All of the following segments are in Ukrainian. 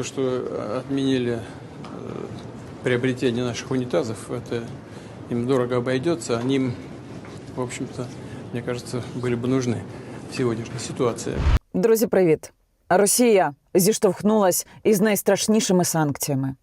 То, что э, отменили э, приобретение наших унитазов, это им дорого обойдется. Они им, в общем-то, мне кажется, были бы нужны в сегодняшней ситуации. Друзі, привіт! Росія зіштовхнулась із найстрашнішими санкціями.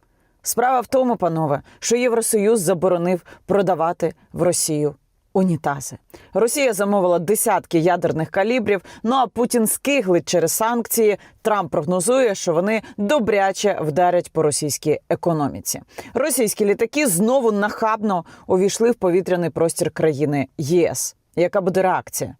Справа в тому, панове, що Євросоюз заборонив продавати в Росію унітази. Росія замовила десятки ядерних калібрів. Ну а Путін скиглить через санкції. Трамп прогнозує, що вони добряче вдарять по російській економіці. Російські літаки знову нахабно увійшли в повітряний простір країни ЄС. Яка буде реакція?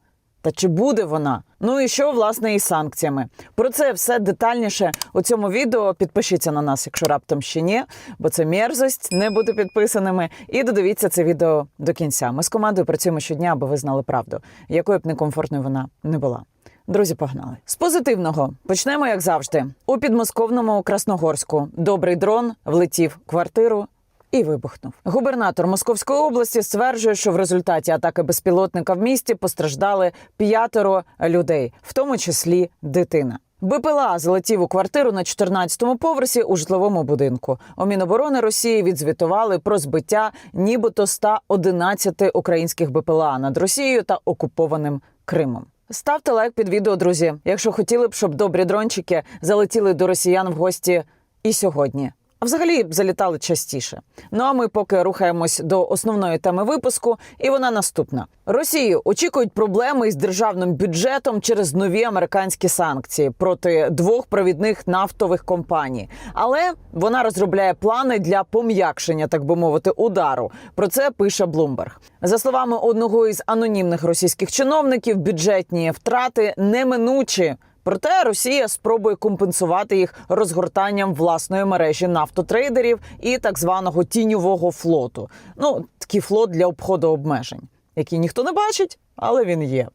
Та чи буде вона? Ну і що власне із санкціями? Про це все детальніше у цьому відео. Підпишіться на нас, якщо раптом ще ні, бо це мерзость не бути підписаними. І додивіться це відео до кінця. Ми з командою працюємо щодня, аби ви знали правду, якою б некомфортною вона не була. Друзі, погнали з позитивного. Почнемо як завжди. У підмосковному Красногорську добрий дрон влетів в квартиру і вибухнув. Губернатор Московської області стверджує, що в результаті атаки безпілотника в місті постраждали п'ятеро людей, в тому числі дитина. БПЛА залетів у квартиру на 14-му поверсі у житловому будинку. У Міноборони Росії відзвітували про збиття нібито 111 українських БПЛА над Росією та окупованим Кримом. Ставте лайк під відео, друзі, якщо хотіли б, щоб добрі дрончики залетіли до росіян в гості і сьогодні. А взагалі залітали частіше. Ну а ми поки рухаємось до основної теми випуску, і вона наступна: Росію очікують проблеми із державним бюджетом через нові американські санкції проти двох провідних нафтових компаній. Але вона розробляє плани для пом'якшення, так би мовити, удару. Про це пише Блумберг. За словами одного із анонімних російських чиновників, бюджетні втрати неминучі. Проте Росія спробує компенсувати їх розгортанням власної мережі нафтотрейдерів і так званого тіньового флоту. Ну такий флот для обходу обмежень, який ніхто не бачить. Але він є.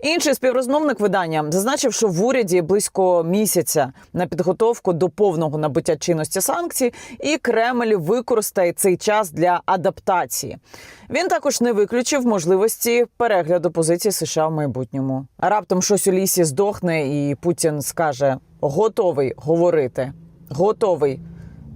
Інший співрозмовник видання зазначив, що в уряді близько місяця на підготовку до повного набуття чинності санкцій, і Кремль використає цей час для адаптації. Він також не виключив можливості перегляду позиції США в майбутньому. Раптом щось у лісі здохне, і Путін скаже: готовий говорити, готовий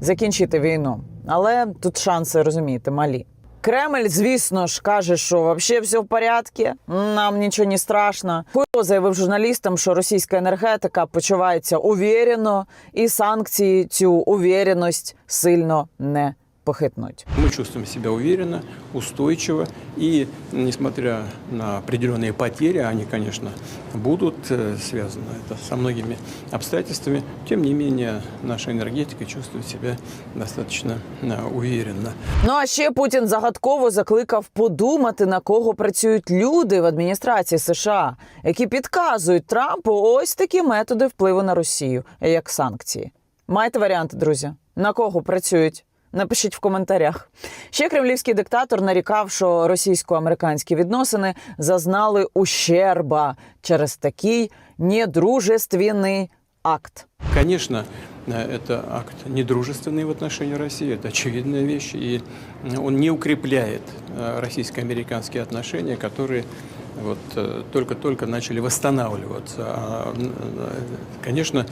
закінчити війну. Але тут шанси розумієте, малі. Кремль, звісно ж, каже, що вообще все в порядку, нам нічого не страшно. Хуйло заявив журналістам, що російська енергетика почувається увірено, і санкції цю увіреність сильно не похитнуть. Мы чувствуем себя уверенно, устойчиво, и несмотря на определенные потери, они, конечно, будут э, связаны это со многими обстоятельствами, тем не менее наша энергетика чувствует себя достаточно э, уверенно. Ну а ще Путін загадково закликав подумати, на кого працюють люди в адміністрації США, які підказують Трампу ось такі методи впливу на Росію, як санкції. Маєте варіанти, друзі? На кого працюють? Напишіть в коментарях. Ще кремлівський диктатор нарікав, що російсько-американські відносини зазнали ущерба через такий недружественний акт. Конечно, э, это акт недружественный в отношении России, это очевидная вещь, и э, он не укрепляет э, российско-американские отношения, которые вот э, только-только начали восстанавливаться. А, м, э, Конечно,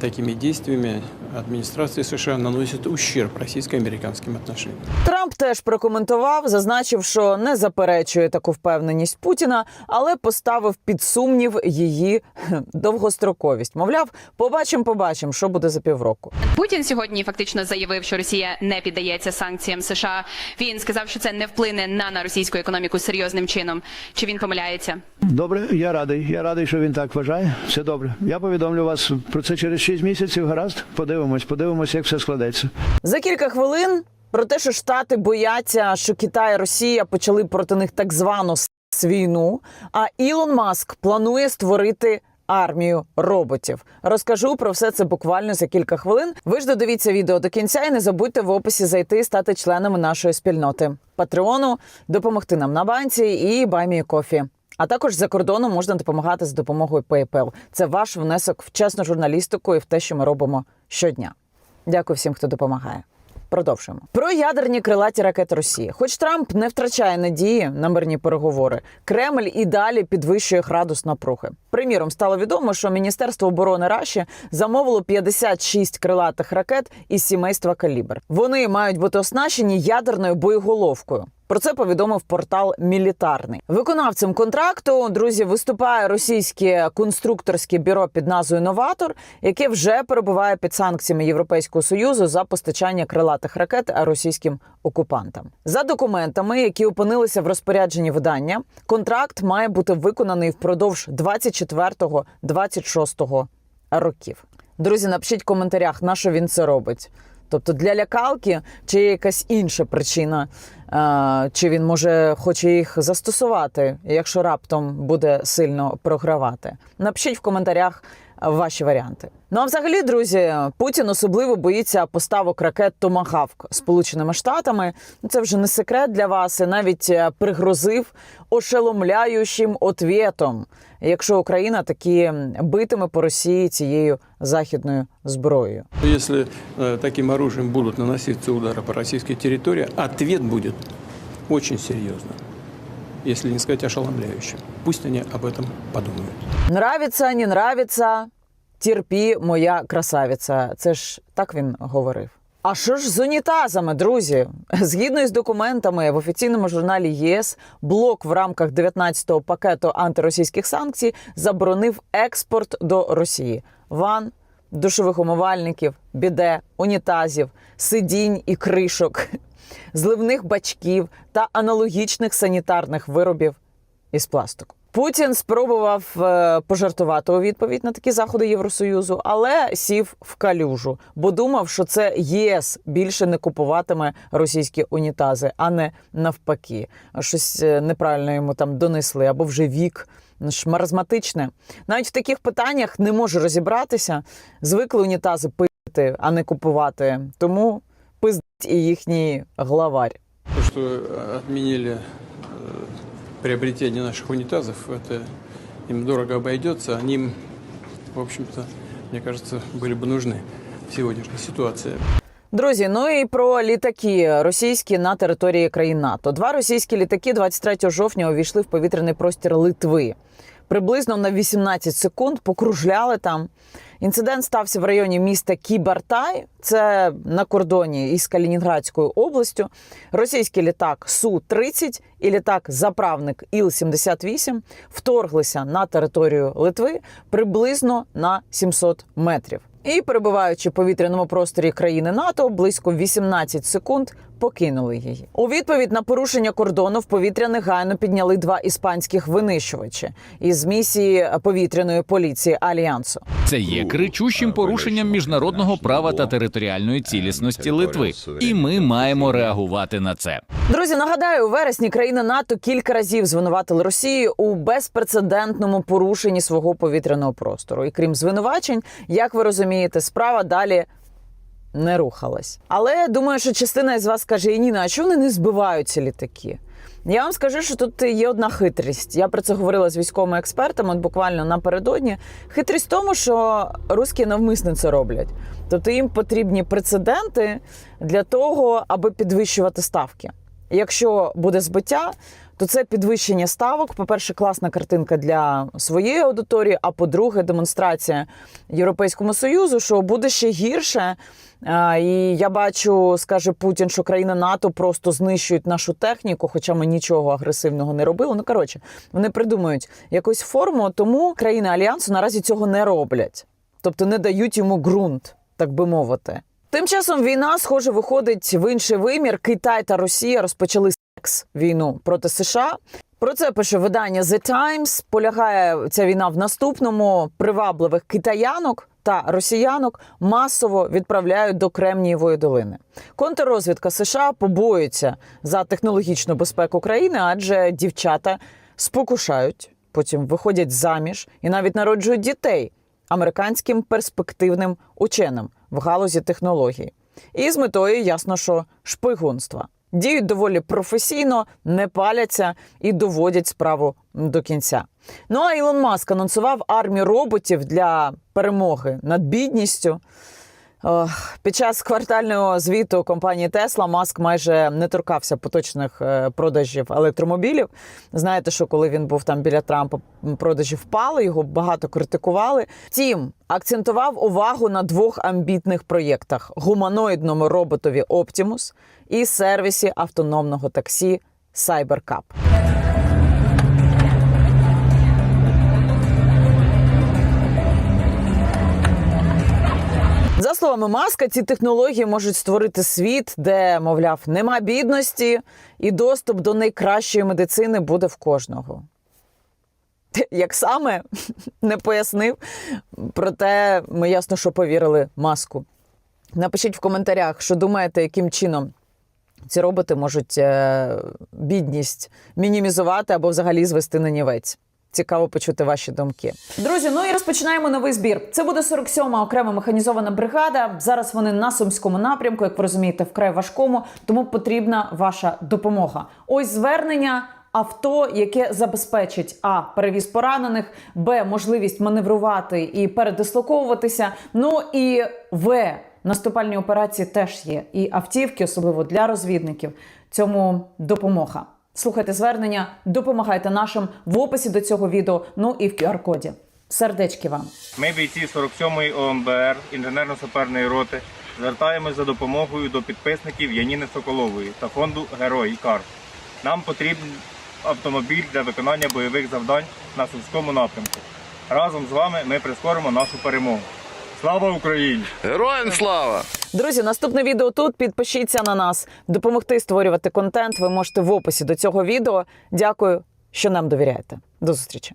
такими действиями администрация США наносит ущерб российско-американским отношениям. Трамп теж прокоментував, зазначив, що не заперечує таку впевненість Путіна, але поставив під сумнів її довгостроковість. Мовляв, побачимо, побачимо, що буде за півроку. Путін сьогодні фактично заявив, що Росія не піддається санкціям США. Він сказав, що це не вплине на, на російську економіку серйозним чином. Чи він помиляється? Добре, я радий. Я радий, що він так вважає. Все добре. Я повідомлю вас про це через 6 місяців. Гаразд, подивимось, подивимось, як все складеться. За кілька хвилин про те, що Штати бояться, що Китай і Росія почали проти них так звану «с*** війну. А Ілон Маск планує створити. Армію роботів розкажу про все це буквально за кілька хвилин. Ви ж додивіться відео до кінця і не забудьте в описі зайти і стати членами нашої спільноти Патреону, допомогти нам на банці і баймі кофі. А також за кордоном можна допомагати з допомогою PayPal. Це ваш внесок в чесну журналістику і в те, що ми робимо щодня. Дякую всім, хто допомагає. Продовжуємо про ядерні крилаті ракети Росії. Хоч Трамп не втрачає надії на мирні переговори, Кремль і далі підвищує градус напруги. Приміром, стало відомо, що Міністерство оборони Раші замовило 56 крилатих ракет із сімейства Калібр. Вони мають бути оснащені ядерною боєголовкою. Про це повідомив портал Мілітарний. Виконавцем контракту друзі виступає російське конструкторське бюро під назвою Новатор, яке вже перебуває під санкціями Європейського союзу за постачання крилатих ракет російським окупантам. За документами, які опинилися в розпорядженні видання, контракт має бути виконаний впродовж 24-26 років. Друзі, напишіть в коментарях, на що він це робить. Тобто для лякалки чи є якась інша причина, е, чи він може хоче їх застосувати, якщо раптом буде сильно програвати. Напишіть в коментарях ваші варіанти. Ну а взагалі, друзі, Путін особливо боїться поставок ракет Томагавк Сполученими Штатами. Ну, Це вже не секрет для вас. І навіть е, пригрозив ошеломляючим отвєтом, якщо Україна таки битиме по Росії цією західною зброєю. Если э, таким оружием будут наноситься удары по российской территории, ответ будет очень серьезным, если не сказать ошеломляющим. Пусть они об этом подумают. Нравиться, не нравиться, терпі, моя красавиця. Це ж так він говорив. А що ж з унітазами, друзі? Згідно із документами в офіційному журналі ЄС, блок в рамках 19-го пакету антиросійських санкцій заборонив експорт до Росії ван, душових умивальників, біде, унітазів, сидінь і кришок, зливних бачків та аналогічних санітарних виробів із пластику. Путін спробував е, пожартувати у відповідь на такі заходи Євросоюзу, але сів в калюжу, бо думав, що це ЄС більше не купуватиме російські унітази, а не навпаки. Щось е, неправильно йому там донесли, або вже вік ж маразматичне. Навіть в таких питаннях не може розібратися. Звикли унітази пити, а не купувати. Тому пиздить і їхній главарь. Э, отменили э, приобретение наших унитазов, это им дорого обойдется. Они им, в общем-то, мне кажется, были бы нужны в сегодняшней ситуации. Друзі, ну і про літаки російські на території країн НАТО. Два російські літаки 23 жовтня увійшли в повітряний простір Литви. Приблизно на 18 секунд покружляли там. Інцидент стався в районі міста Кібартай, це на кордоні із Калінінградською областю. Російський літак Су-30 і літак-заправник Іл-78 вторглися на територію Литви приблизно на 700 метрів. І, перебуваючи в повітряному просторі країни НАТО, близько 18 секунд покинули її. У відповідь на порушення кордону в повітря негайно підняли два іспанських винищувачі із місії повітряної поліції Альянсу. Це є кричущим порушенням міжнародного права та територіальної цілісності Литви, і ми маємо реагувати на це. Друзі, нагадаю, у вересні країни НАТО кілька разів звинуватили Росію у безпрецедентному порушенні свого повітряного простору. І крім звинувачень, як ви розумієте, справа далі не рухалась. Але думаю, що частина із вас скаже: Ніна, а чого вони не збивають ці літаки? Я вам скажу, що тут є одна хитрість. Я про це говорила з військовими експертами, от буквально напередодні. Хитрість в тому, що русські навмисно це роблять. Тобто їм потрібні прецеденти для того, аби підвищувати ставки. Якщо буде збиття, то це підвищення ставок. По-перше, класна картинка для своєї аудиторії. А по-друге, демонстрація Європейському Союзу, що буде ще гірше. І я бачу, скаже Путін, що країни НАТО просто знищують нашу техніку, хоча ми нічого агресивного не робили. Ну коротше, вони придумують якусь форму, тому країни альянсу наразі цього не роблять, тобто не дають йому ґрунт, так би мовити. Тим часом війна, схоже, виходить в інший вимір. Китай та Росія розпочали секс війну проти США. Про це пише видання The Times. Полягає ця війна в наступному привабливих китаянок та росіянок масово відправляють до Кремнієвої долини. Контррозвідка США побоюється за технологічну безпеку країни, адже дівчата спокушають, потім виходять заміж і навіть народжують дітей американським перспективним ученим в галузі технологій. І з метою ясно, що шпигунства. Діють доволі професійно, не паляться і доводять справу до кінця. Ну а Ілон Маск анонсував армію роботів для перемоги над бідністю. Ох, Під час квартального звіту компанії Тесла Маск майже не торкався поточних е, продажів електромобілів. Знаєте, що коли він був там біля Трампа, продажі впали, його багато критикували. Втім, акцентував увагу на двох амбітних проєктах: гуманоїдному роботові Optimus і сервісі автономного таксі CyberCab. Словами Маска, ці технології можуть створити світ, де, мовляв, нема бідності, і доступ до найкращої медицини буде в кожного. Як саме не пояснив, проте ми ясно, що повірили маску. Напишіть в коментарях, що думаєте, яким чином ці роботи можуть е, бідність мінімізувати або взагалі звести на нівець. Цікаво почути ваші думки. Друзі, ну і розпочинаємо новий збір. Це буде 47-ма окрема механізована бригада. Зараз вони на сумському напрямку, як ви розумієте, вкрай важкому, тому потрібна ваша допомога. Ось звернення. Авто, яке забезпечить а перевіз поранених, б можливість маневрувати і передислоковуватися. Ну і в наступальні операції теж є. І автівки, особливо для розвідників, цьому допомога. Слухайте звернення, допомагайте нашим в описі до цього відео. Ну і в QR-коді. Сердечки вам. Ми, бійці 47-ї ОМБР інженерно-саперної роти, звертаємось за допомогою до підписників Яніни Соколової та фонду Герой Кар. Нам потрібен автомобіль для виконання бойових завдань на Сумському напрямку. Разом з вами ми прискоримо нашу перемогу. Слава Україні! Героям слава! Друзі, наступне відео тут. Підпишіться на нас. Допомогти створювати контент. Ви можете в описі до цього відео. Дякую, що нам довіряєте. До зустрічі.